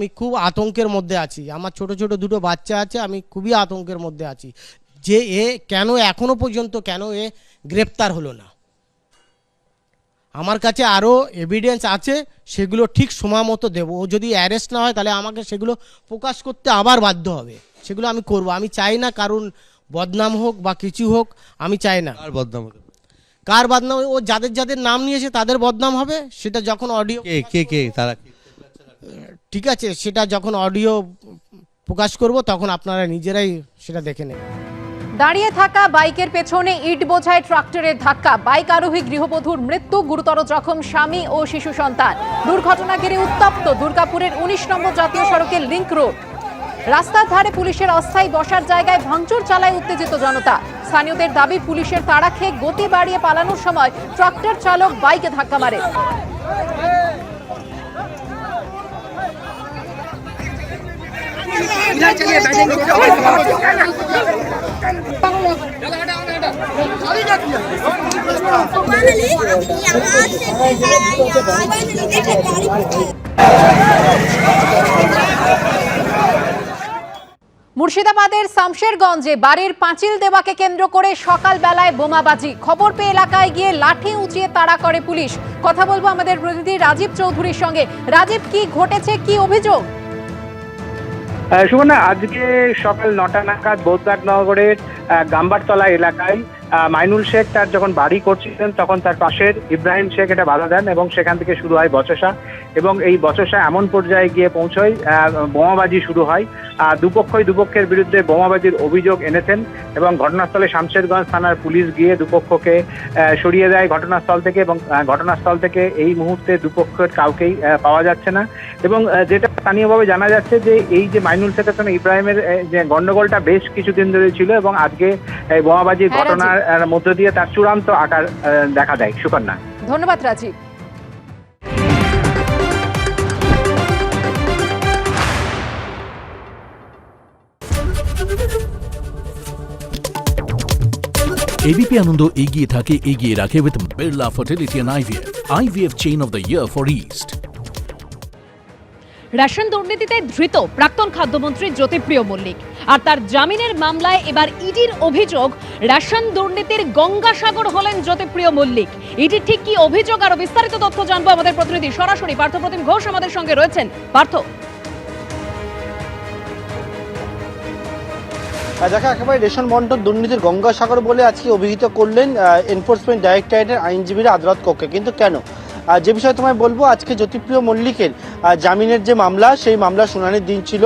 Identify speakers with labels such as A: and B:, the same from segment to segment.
A: আমি খুব আতঙ্কের মধ্যে আছি। আমার ছোট ছোট দুটো বাচ্চা আছে আমি খুবই আতঙ্কের মধ্যে আছি। যে এ কেন এখনও পর্যন্ত কেন এ গ্রেপ্তার হলো না? আমার কাছে আরও এভিডেন্স আছে সেগুলো ঠিক সময় মতো দেবো। ও যদি অ্যারেস্ট না হয় তাহলে আমাকে সেগুলো প্রকাশ করতে আবার বাধ্য হবে। সেগুলো আমি করব। আমি চাই না কারণ বদনাম হোক বা কিছু হোক আমি চাই না।
B: আর বদনাম
A: কার বদনাম? ও যাদের যাদের নাম নিয়েছে তাদের বদনাম হবে? সেটা যখন অডিও
B: কে কে কে? তারা?
A: ঠিক আছে, সেটা যখন অডিও প্রকাশ করব, তখন আপনারা নিজেরাই সেটা দেখে নেবেন।
C: দাঁড়িয়ে থাকা বাইকের পেছনে ইট বোঝায় ট্রাক্টরের ধাক্কা। বাইক আরোহী গৃহবধূর মৃত্যু, গুরুতর জখম স্বামী ও শিশু সন্তান। দুর্ঘটনা ঘিরে উত্তপ্ত দুর্গাপুরের উনিশ নম্বর জাতীয় সড়কের লিংক রোড। রাস্তার ধারে পুলিশের অস্থায়ী বসার জায়গায় ভাঙচুর চালায় উত্তেজিত জনতা। স্থানীয়দের দাবি, পুলিশের তাড়া খেয়ে গতি বাড়িয়ে পালানোর সময় ট্রাক্টর চালক বাইকে ধাক্কা মারে। মুর্শিদাবাদের শামশেরগঞ্জে বাড়ির পাঁচিল দেওয়াকে কেন্দ্র করে সকালবেলায় বোমাবাজি। খবর পেয়ে এলাকায় গিয়ে লাঠি উঁচিয়ে তাড়া করে পুলিশ। কথা বলব আমাদের প্রতিনিধি রাজীব চৌধুরীর সঙ্গে। রাজীব, কি ঘটেছে? কি অভিযোগ?
D: সুবর্ণা আজকে সকাল নটা নাগাদ বৌদ্ধানগরের গাম্বারতলা এলাকায় মাইনুল শেখ তার যখন বাড়ি করছিলেন, তখন তার পাশের ইব্রাহিম শেখ এটা বাধা দেন এবং সেখান থেকে শুরু হয় বচসা। এবং এই বচসা এমন পর্যায়ে গিয়ে পৌঁছয় বোমাবাজি শুরু হয়। দুপক্ষই দুপক্ষের বিরুদ্ধে বোমাবাজির অভিযোগ এনেছেন এবং ঘটনাস্থলে শামশেরগঞ্জ থানার পুলিশ গিয়ে দুপক্ষকে সরিয়ে দেয় ঘটনাস্থল থেকে এবং ঘটনাস্থল থেকে এই মুহূর্তে দুপক্ষের কাউকেই পাওয়া যাচ্ছে না। এবং যেটা স্থানীয়ভাবে জানা যাচ্ছে যে এই যে মাইনুল শেখের সঙ্গে ইব্রাহিমের যে গন্ডগোলটা বেশ কিছুদিন ধরে ছিল এবং আজকে এই বোমাবাজির
C: হ্যাঁ,
D: ঘটনার মধ্য দিয়ে তার চূড়ান্ত আকার দেখা দেয়। সুকন্যা।
C: ধন্যবাদ রাজীব।
E: এবিপি আনন্দ এগিয়ে থাকে এগিয়ে রাখে with Birla fertility and IVF IVF chain of the year for east
F: ration দুর্নীতিতে ধৃত প্রাক্তন খাদ্যমন্ত্রী জ্যোতিপ্রিয় মল্লিক। আর তার জামিনের মামলায় এবার ইডির অভিযোগ, রেশন দুর্নীতির গঙ্গাসাগর হলেন জ্যোতিপ্রিয় মল্লিক। ইডির ঠিক কি অভিযোগ? আরও বিস্তারিত তথ্য জানব আমাদের প্রতিনিধি। সরাসরি পার্থপ্রতিম ঘোষ আমাদের সঙ্গে রয়েছেন। পার্থ।
G: দেখো, একেবারে রেশন বন্টন দুর্নীতির গঙ্গাসাগর বলে আজকে অভিহিত করলেন এনফোর্সমেন্ট ডাইরেক্টরেটের আইনজীবীরা আদালত কক্ষে। কিন্তু কেন? যে বিষয়ে তোমায় বলব, আজকে জ্যোতিপ্রিয় মল্লিকের জামিনের যে মামলা, সেই মামলা শুনানির দিন ছিল।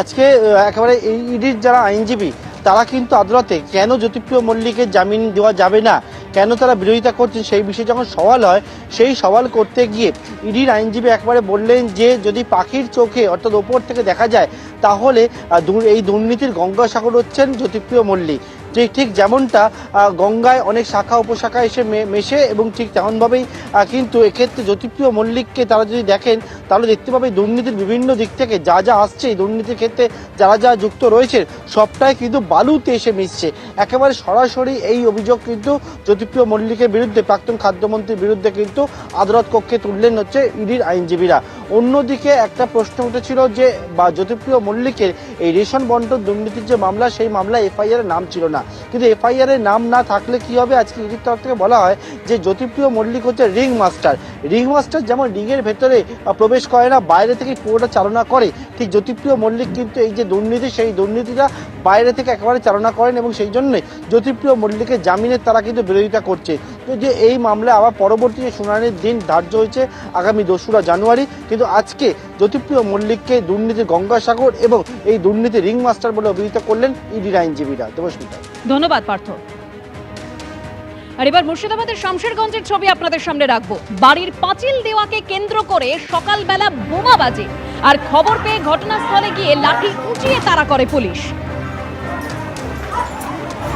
G: আজকে একেবারে ইডির যারা আইনজীবী, তারা কিন্তু আদালতে কেন জ্যোতিপ্রিয় মল্লিকের জামিন দেওয়া যাবে না? কেন তারা বিরোধিতা করছেন? সেই বিষয়ে যখন সওয়াল হয়, সেই সওয়াল করতে গিয়ে ইডির আইনজীবী একবারে বললেন যে, যদি পাখির চোখে অর্থাৎ ওপর থেকে দেখা যায়, তাহলে এই দুর্নীতির গঙ্গাসাগর হচ্ছেন জ্যোতিপ্রিয় মল্লিক। ঠিক ঠিক যেমনটা গঙ্গায় অনেক শাখা, উপশাখা এসে মেশে এবং ঠিক তেমনভাবেই কিন্তু এক্ষেত্রে জ্যোতিপ্রিয় মল্লিককে তারা যদি দেখেন, তাহলে দেখতে পাবে দুর্নীতির বিভিন্ন দিক থেকে যা যা আসছে এই দুর্নীতির ক্ষেত্রে যারা যা যুক্ত রয়েছে সবটাই কিন্তু বালুতে এসে মিশছে। একেবারে সরাসরি এই অভিযোগ কিন্তু জ্যোতিপ্রিয় মল্লিকের বিরুদ্ধে, প্রাক্তন খাদ্যমন্ত্রীর বিরুদ্ধে কিন্তু আদালত কক্ষে তুললেন হচ্ছে ইডির আইনজীবীরা। অন্যদিকে একটা প্রশ্ন উঠেছিল যে, বা জ্যোতিপ্রিয় মল্লিকের এই রেশন বন্টন দুর্নীতির যে মামলা, সেই মামলা এফআইআর নাম ছিল না। কিন্তু এফআইআর এর নাম না থাকলে কি হবে? আজকে ইডির তরফ থেকে বলা হয় যে জ্যোতিপ্রিয় মল্লিক হচ্ছে রিং মাস্টার রিং মাস্টার যেমন রিং এর ভেতরে প্রবেশ করে না, বাইরে থেকে পুরোটা চালনা করে। ঠিক জ্যোতিপ্রিয় মল্লিক কিন্তু এই যে দুর্নীতি, সেই দুর্নীতিটা বাইরে থেকে একেবারে চালনা করেন এবং সেই জন্যই জ্যোতিপ্রিয় মল্লিকের জামিনের তারা কিন্তু বিরোধিতা করছে। তো যে এই মামলায় আবার পরবর্তী যে শুনানির দিন ধার্য হয়েছে আগামী দোসরা জানুয়ারি, কিন্তু আজকে জ্যোতিপ্রিয় মল্লিককে দুর্নীতির গঙ্গাসাগর এবং এই দুর্নীতি রিং মাস্টার বলে অভিহিত করলেন ইডির আইনজীবীরা। দেবস্মিতা
F: ধন্যবাদ, পার্থ। আর এবার মুর্শিদাবাদের শামশেরগঞ্জের ছবি আপনাদের সামনে রাখব। বাড়ির পাঁচিল দেওয়াকে কেন্দ্র করে সকালবেলা বোমাবাজি। আর খবর পেয়ে ঘটনাস্থলে গিয়ে লাঠি উঁচিয়ে তাড়া করে পুলিশ।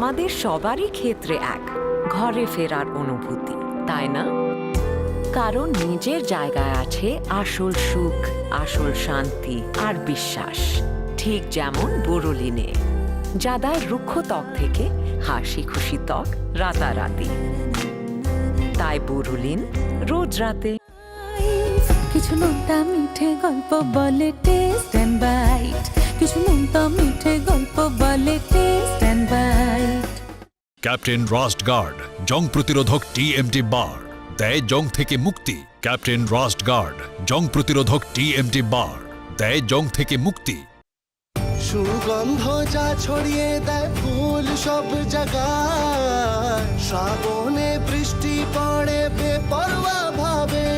B: আমাদের সবারই ক্ষেত্রে এক, ঘরে ফেরার অনুভূতি, তাই না? কারণ নিজের জায়গায় আছে আসল সুখ, আসল শান্তি আর বিশ্বাস। ঠিক যেমন বোরোলিনে যা দেয় রুক্ষ ত্বক থেকে হাসি খুশি ত্বক রাতারাতি। তাই বোরোলিন রোজ রাতে।
H: কিছু নোনতা মিঠে গল্প বলে টেস্ট অ্যান্ড বাইট। কিছু নোনতা মিঠে গল্প বলে taste and bite
I: captain rust guard জং প্রতিরোধক টিএমটি বার। দেয় জং থেকে মুক্তি ক্যাপ্টেন রাস্ট গার্ড জং প্রতিরোধক টিএমটি বার। দেয় জং থেকে মুক্তি।
J: সুগন্ধ যা ছড়িয়ে দেয় ফুল সব জায়গায় শ্রাবণে বৃষ্টি পড়ে বেপরোয়া ভাবে।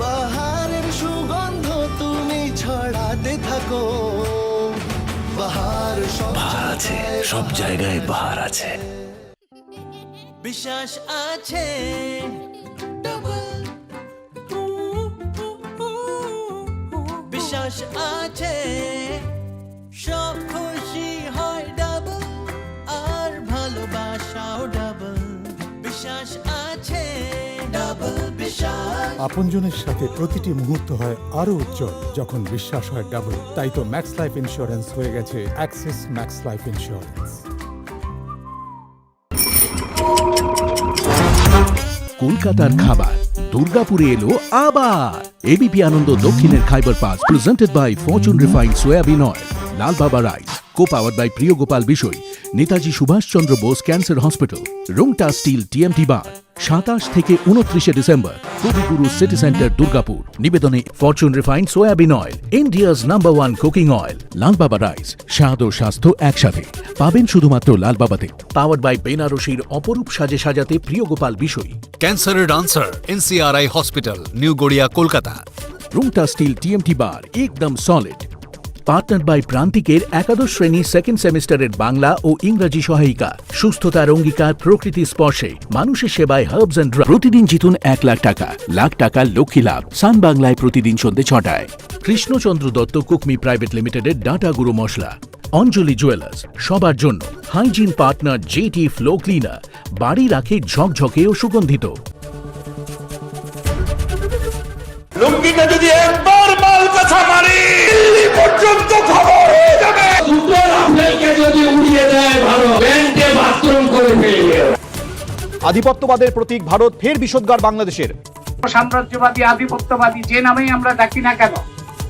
J: বাহারের সুগন্ধ তুমি ছড়াতে থাকো। সব জায়গায় বাহার আছে। বিশ্বাস আছে? বিশ্বাস আছে? সব খুশি হয় ডাবল আর ভালোবাসাও ডাবল বিশ্বাস
K: আপনজনের সাথে প্রতিটি মুহূর্ত হয় আরও উজ্জ্বল। যখন বিশ্বাস হয় ডাবল তাই তো ম্যাক্স লাইফ ইন্স্যুরেন্স হয়ে গেছে অ্যাক্সিস ম্যাক্স লাইফ ইন্স্যুরেন্স
E: কলকাতার খাবার, দুর্গাপুরে এলো আবার। এবিপি আনন্দ দক্ষিণের Khyber pass presented by Fortune refined soyabean oil Lal Baba rice co power by Priya Gopal Bishoy Netaji Subhashchandra Bose cancer hospital Rungta steel TMT bar সাতাশ থেকে উনত্রিশে December Kabiguru city centre Durgapur. নিবেদনে Fortune refined soyabean oil India's number one cooking oil Lal Baba rice স্বাদ ও স্বাস্থ্য একসাথে। পাবেন শুধুমাত্র লাল বাবাতে power by বেনারসির অপরূপ সাজে সাজাতে প্রিয় গোপাল বিষয়
I: ক্যান্সারের answer NCRI hospital new Garia Kolkata.
E: Rungta steel TMT বার একদম সলিড পার্টনার বাই প্রান্তিকের একাদশ শ্রেণি সেকেন্ড সেমিস্টারের বাংলা ও ইংরাজি সহায়িকা। সুস্থতার অঙ্গীকার, প্রকৃতি স্পর্শে। মানুষের সেবায় হার্বস অ্যান্ড প্রতিদিন জিতুন এক লাখ টাকা। লাখ টাকা লক্ষ্মী লাভ। সান বাংলায় প্রতিদিন সন্ধ্যে ছটায়। কৃষ্ণচন্দ্র দত্ত কুকমি প্রাইভেট লিমিটেডের ডাটা গুঁড়ো মশলা। অঞ্জলি জুয়েলার্স। সবার জন্য। Hygiene partner JT flow cleaner. বাড়ি রাখে ঝকঝকে ও সুগন্ধিত।
J: লুঙ্গিটা যদি একবার মাল কথা মারি পর্যন্ত খবর হয়ে যাবে। উত্তর আফ্রিকা যদি উড়িয়ে দেয় ভালো ব্যাংকে বাথরুম করে ফেলবে
K: আধিপত্যবাদের প্রতীক ভারত ফের বিষোদ্গার বাংলাদেশের।
D: সাম্রাজ্যবাদী আধিপত্যবাদী যে নামেই আমরা ডাকি না কেন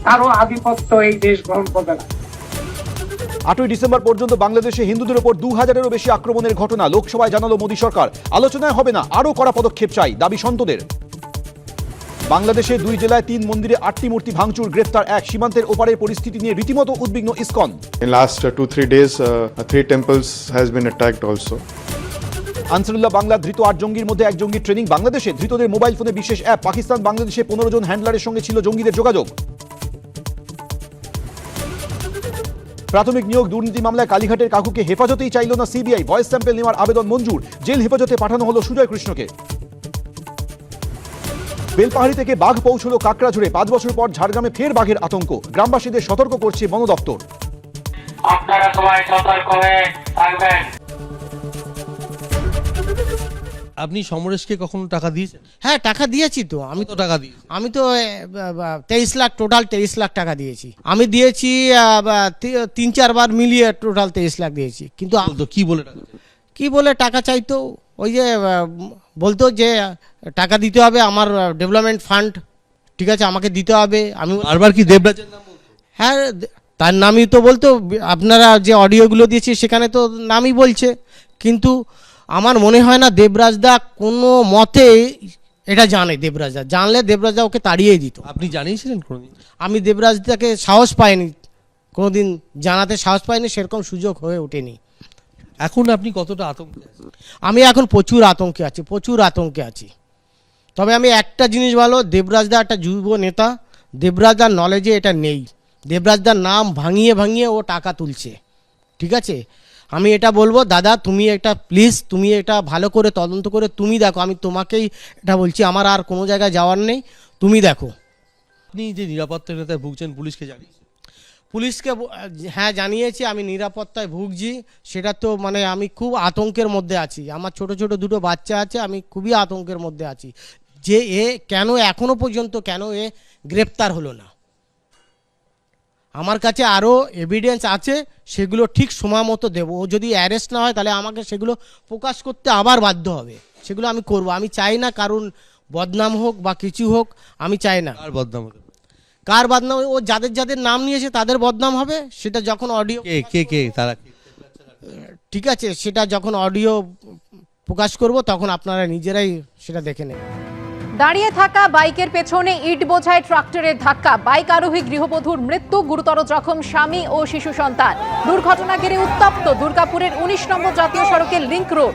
D: তারও আধিপত্য এই দেশ গ্রহণ করবে না।
K: আটই ডিসেম্বর পর্যন্ত বাংলাদেশে হিন্দুদের ওপর দু হাজারেরও বেশি আক্রমণের ঘটনা লোকসভায় জানালো মোদী সরকার। আলোচনায় হবে না আরও কড়া পদক্ষেপ চাই দাবি সন্তদের। বাংলাদেশে দুই জেলায় তিন মন্দিরে আটটি মূর্তি ভাঙচুর গ্রেফতার এক। সীমান্তের ওপারের পরিস্থিতি নিয়ে রীতিমতো উদ্বিগ্ন ISKCON.
J: Uh, two three days, uh, three temples has been attacked also.
K: Ansarullah Bangla ধৃত আট জঙ্গির মধ্যে এক জঙ্গির ট্রেনিং বাংলাদেশে ধৃতদের মোবাইল ফোনে বিশেষ অ্যাপ পাকিস্তান বাংলাদেশে পনেরো জন হ্যান্ডলারের সঙ্গে ছিল জঙ্গিদের যোগাযোগ। প্রাথমিক নিয়োগ দুর্নীতি মামলায় কালীঘাটের কাকুকে হেফাজতেই চাইল না সিবিআই। ভয়েস স্যাম্পল নেওয়ার আবেদন মঞ্জুর। জেল হেফাজতে পাঠানো হলো সুজয় কৃষ্ণকে। বেলপাহাড়ি থেকে বাঘ পৌঁছলো কাকড়াঝুড়ে। পাঁচ বছর পর ঝাড়গ্রামে ফের বাঘের আতঙ্ক। গ্রামবাসীদের সতর্ক করছে বন দপ্তর।
D: আপনারা সবাই সতর্ক হয়ে থাকবেন।
A: আপনি সমরেশকে কখনো টাকা দিয়েছেন? হ্যাঁ টাকা দিয়েছি তো। আমি তো টাকা দিই আমি তো তেইশ লাখ টোটাল তেইশ লাখ টাকা দিয়েছি। আমি দিয়েছি তিন চারবার মিলিয়ে টোটাল তেইশ লাখ দিয়েছি। কিন্তু
L: কি বলে টাকা
A: কি বলে টাকা চাইতো? ওই যে বলতো যে টাকা দিতে হবে আমার ডেভেলপমেন্ট ফান্ড ঠিক আছে আমাকে দিতে হবে। আমি
L: বারবার কি দেবরাজের নাম
A: হ্যাঁ তার নামই তো বলতো আপনারা যে অডিওগুলো দিয়েছি সেখানে তো নামই বলছে। কিন্তু আমার মনে হয় না দেবরাজদা কোনো মতে এটা জানে দেবরাজদা জানলে দেবরাজদা ওকে তাড়িয়েই দিত।
L: আপনি জানিয়েছিলেন কোনোদিন?
A: আমি দেবরাজদাকে সাহস পাইনি কোনোদিন জানাতে সাহস পাইনি সেরকম সুযোগ হয়ে ওঠেনি।
L: এখন আপনি কতটা আতঙ্কে আছেন?
A: আমি এখন প্রচুর আতঙ্কে আছি প্রচুর আতঙ্কে আছি। তবে আমি একটা জিনিস ভালো দেবরাজদা একটা যুব নেতা দেবরাজদার নলেজে এটা নেই। দেবরাজদার নাম ভাঙিয়ে ভাঙিয়ে ও টাকা তুলছে। ঠিক আছে? আমি এটা বলব দাদা তুমি এটা প্লিজ তুমি এটা ভালো করে তদন্ত করে তুমি দেখো। আমি তোমাকেই এটা বলছি আমার আর কোনো জায়গায় যাওয়ার নেই। তুমি দেখো।
L: আপনি যে নিরাপত্তা নেতায় ভুগছেন পুলিশকে জানিয়েছেন?
A: পুলিশকে হ্যাঁ জানিয়েছি, আমি নিরাপত্তায় ভুগছি। সেটা তো মানে আমি খুব আতঙ্কের মধ্যে আছি। আমার ছোট ছোট দুটো বাচ্চা আছে, আমি খুবই আতঙ্কের মধ্যে আছি। যে এ কেন এখনও পর্যন্ত কেন এ গ্রেপ্তার হলো না? আমার কাছে আরও এভিডেন্স আছে, সেগুলো ঠিক সময় মতো দেবো। ও যদি অ্যারেস্ট না হয়, তাহলে আমাকে সেগুলো প্রকাশ করতে আবার বাধ্য হবে। সেগুলো আমি করব। আমি চাই না কারণ বদনাম হোক বা কিছু হোক, আমি চাই না।
L: আর বদনাম?
A: কার বদনাম? ও যাদের যাদের নাম নিয়েছে তাদের বদনাম হবে? সেটা যখন অডিও
L: কে কে কে? তারা
A: ঠিক আছে সেটা যখন অডিও প্রকাশ করব তখন আপনারা নিজেরাই সেটা দেখে নেবেন।
C: দাঁড়িয়ে থাকা বাইকের পেছনে ইট বোঝায় ট্রাক্টরের ধাক্কা। বাইক আরোহী গৃহবধূর মৃত্যু গুরুতর জখম স্বামী ও শিশু সন্তান। দুর্ঘটনা ঘিরে উত্তপ্ত দুর্গাপুরের উনিশ নম্বর জাতীয় সড়কের লিংক রোড।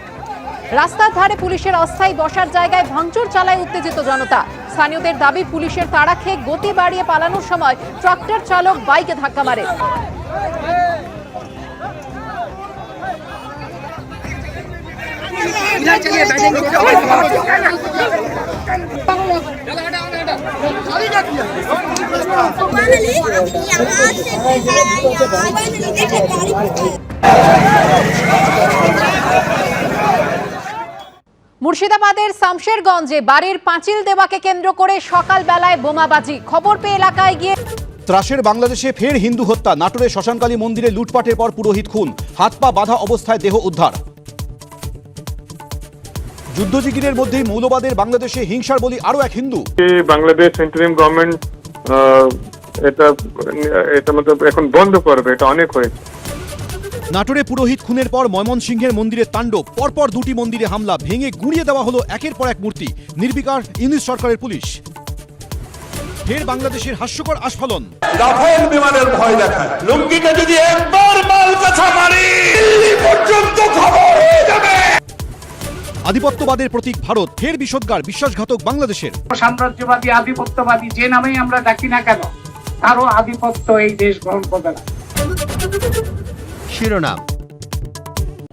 C: রাস্তার ধারে পুলিশের অস্থায়ী বসার জায়গায় ভাঙচুর চালায় উত্তেজিত জনতা। স্থানীয়দের দাবি পুলিশের তাড়া খেয়ে গতি বাড়িয়ে পালানোর সময় ট্রাক্টর চালক বাইকে ধাক্কা মারে। মুর্শিদাবাদের শামশেরগঞ্জে বাড়ির পাঁচিল দেওয়াকে কেন্দ্র করে সকালবেলায় বোমাবাজি। খবর পেয়ে এলাকায় গিয়ে
K: ত্রাসের বাংলাদেশে ফের হিন্দু হত্যা নাটোরে শ্মশানকালী মন্দিরে লুটপাটের পর পুরোহিত খুন হাত পা বাঁধা অবস্থায় দেহ উদ্ধার। যুদ্ধজিগিরের মধ্যেই মৌলবাদের বাংলাদেশে হিংসার বলি আরও এক হিন্দু।
M: বাংলাদেশ ইন্টারিম গভর্নমেন্ট এটা এটা মতলব এখন বন্ধ করবে এটা অনেক হয়েছে।
K: নাটোরে পুরোহিত খুনের পর ময়মনসিংহের মন্দিরে তাণ্ডব পরপর দুটি মন্দিরে হামলা ভেঙে গুঁড়িয়ে দেওয়া হলো একের পর এক মূর্তি নির্বিকার ইউনিশ সরকারের পুলিশ। ফের বাংলাদেশের হাস্যকর আস্ফালন।
J: রাফেল বিমানের ভয় দেখায়। লুঙ্গিটা যদি একবার মাল কাছা মারি দিল্লি পর্যন্ত খবর হয়ে যাবে।
K: আধিপত্যবাদের প্রতীক ভারত ফের বিষোদ্গার বিশ্বাসঘাতক বাংলাদেশের।
N: সাম্রাজ্যবাদী আধিপত্যবাদী যে নামেই আমরা ডাকি না কেন তারও আধিপত্য এই দেশ গ্রহণ করবে না।
K: শিরোনাম।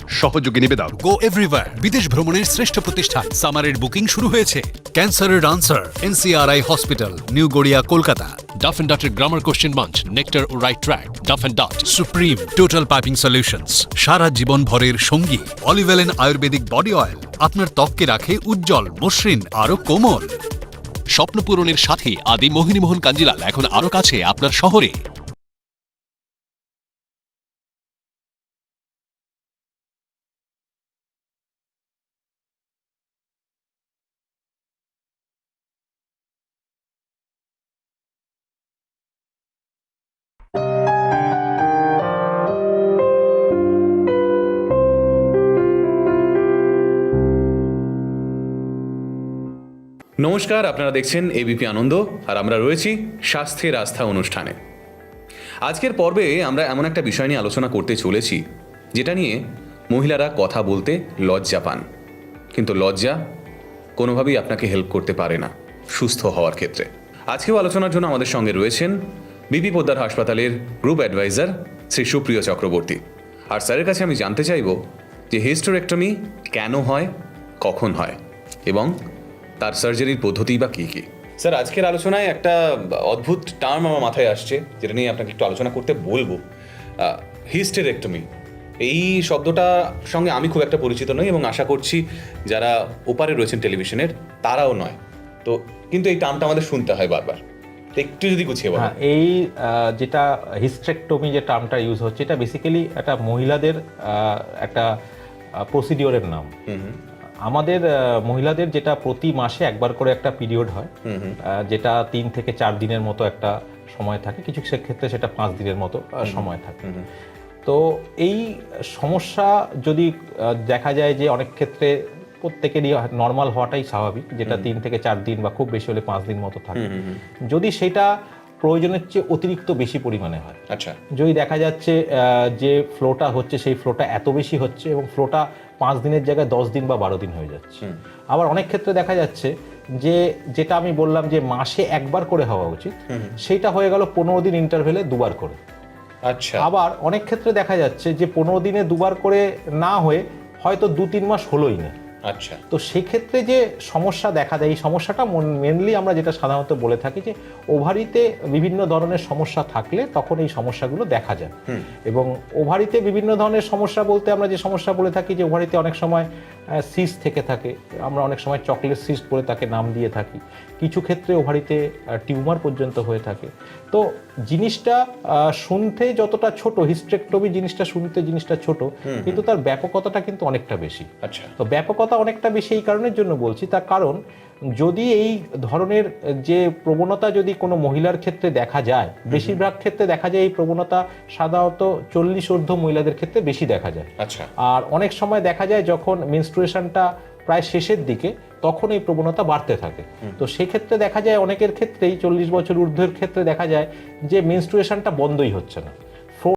I: সহযোগী নিবেদন। গো এভরিওয়্যার বিদেশ ভ্রমণের শ্রেষ্ঠ প্রতিষ্ঠান। সামারের বুকিং শুরু হয়েছে। ক্যান্সারের answer. NCRI hospital new Garia Kolkata. Duff and ডটের grammar question মঞ্চ nectar O right track Duff and dot. Supreme total piping solutions. সারা জীবন ভরের সঙ্গী অলিভেলেন আয়ুর্বেদিক বডি অয়েল। আপনার ত্বককে রাখে উজ্জ্বল মসৃণ আরও কোমল। স্বপ্ন পূরণের সাথে আদি মোহিনীমোহন কাঞ্জিলাল এখন আরও কাছে আপনার শহরে।
O: নমস্কার, আপনারা দেখছেন এবিপি আনন্দ, আর আমরা রয়েছি স্বাস্থ্যের আস্থা অনুষ্ঠানে। আজকের পর্বে আমরা এমন একটা বিষয় নিয়ে আলোচনা করতে চলেছি, যেটা নিয়ে মহিলারা কথা বলতে লজ্জা পান। কিন্তু লজ্জা কোনোভাবেই আপনাকে হেল্প করতে পারে না, সুস্থ হওয়ার ক্ষেত্রে। আজকেও আলোচনার জন্য আমাদের সঙ্গে রয়েছেন বিপি পোদ্দার হাসপাতালের গ্রুপ অ্যাডভাইজার শ্রী সুপ্রিয় চক্রবর্তী। আর স্যারের কাছে আমি জানতে চাইব যে হিস্টোরেক্টমি কেন হয়, কখন হয়, এবং তার সার্জারির পদ্ধতি বা কী কী? স্যার আজকের আলোচনায় একটা অদ্ভুত টার্ম আমার মাথায় আসছে যেটা নিয়ে আপনাকে একটু আলোচনা করতে বলব। হিস্টেরেক্টমি এই শব্দটা সঙ্গে আমি খুব একটা পরিচিত নই এবং আশা করছি যারা ওপারে রয়েছেন টেলিভিশনের তারাও নয়। তো কিন্তু এই টার্মটা আমাদের শুনতে হয় বারবার। তো একটু যদি গুছিয়ে বলেন।
P: হ্যাঁ এই যেটা হিস্ট্রেকটমি যে টার্মটা ইউজ হচ্ছে এটা বেসিক্যালি একটা মহিলাদের একটা প্রসিডিওরের নাম। আমাদের মহিলাদের যেটা প্রতি মাসে একবার করে একটা পিরিয়ড হয় যেটা তিন থেকে চার দিনের মতো একটা সময় থাকে। কিছু ক্ষেত্রে সেটা পাঁচ দিনের মতো সময় থাকে। তো এই সমস্যা যদি দেখা যায় যে অনেক ক্ষেত্রে প্রত্যেকেরই নর্মাল হওয়াটাই স্বাভাবিক যেটা তিন থেকে চার দিন বা খুব বেশি হলে পাঁচ দিন মতো থাকে। যদি সেটা প্রয়োজনের চেয়ে অতিরিক্ত বেশি পরিমাণে হয়।
O: আচ্ছা।
P: যদি দেখা যাচ্ছে যে ফ্লোটা হচ্ছে সেই ফ্লোটা এত বেশি হচ্ছে এবং ফ্লোটা পাঁচ দিনের জায়গায় দশ দিন বা বারো দিন হয়ে যাচ্ছে। আবার অনেক ক্ষেত্রে দেখা যাচ্ছে যে যেটা আমি বললাম যে মাসে একবার করে হওয়া উচিত সেটা হয়ে গেল পনেরো দিন ইন্টারভেলে দুবার করে।
O: আচ্ছা।
P: আবার অনেক ক্ষেত্রে দেখা যাচ্ছে যে পনেরো দিনে দুবার করে না হয়ে হয়তো দু তিন মাস হলোই না।
O: আচ্ছা।
P: তো সেক্ষেত্রে যে সমস্যা দেখা দেয় এই সমস্যাটা মেনলি আমরা যেটা সাধারণত বলে থাকি যে ওভারিতে বিভিন্ন ধরনের সমস্যা থাকলে তখন এই সমস্যাগুলো দেখা যায়। এবং ওভারিতে বিভিন্ন ধরনের সমস্যা বলতে আমরা যে সমস্যা বলে থাকি যে ওভারিতে অনেক সময় সিস থেকে থাকে। আমরা অনেক সময় চকলেট সিস্ট বলে তাকে নাম দিয়ে থাকি। কিছু ক্ষেত্রে ওভারিতে টিউমার পর্যন্ত হয়ে থাকে। তো জিনিসটা শুনতে যতটা ছোট হিস্ট্রেক্টমি জিনিসটা শুনতে জিনিসটা ছোট কিন্তু তার ব্যাপকতাটা কিন্তু অনেকটা বেশি।
O: আচ্ছা।
P: তো ব্যাপকতা অনেকটা বেশি এই কারণের জন্য বলছি তার কারণ যদি এই ধরনের যে প্রবণতা যদি কোনো মহিলার ক্ষেত্রে দেখা যায় বেশিরভাগ ক্ষেত্রে দেখা যায় এই প্রবণতা সাধারণত চল্লিশ ঊর্ধ্ব মহিলাদের ক্ষেত্রে বেশি দেখা যায়।
O: আচ্ছা।
P: আর অনেক সময় দেখা যায় যখন মেনস্ট্রুয়েশনটা প্রায় শেষের দিকে তখন এই প্রবণতা বাড়তে থাকে। তো সেক্ষেত্রে দেখা যায় অনেকের ক্ষেত্রেই চল্লিশ বছর ঊর্ধ্বের ক্ষেত্রে দেখা যায় যে মেনস্ট্রুয়েশনটা বন্ধই হচ্ছে না।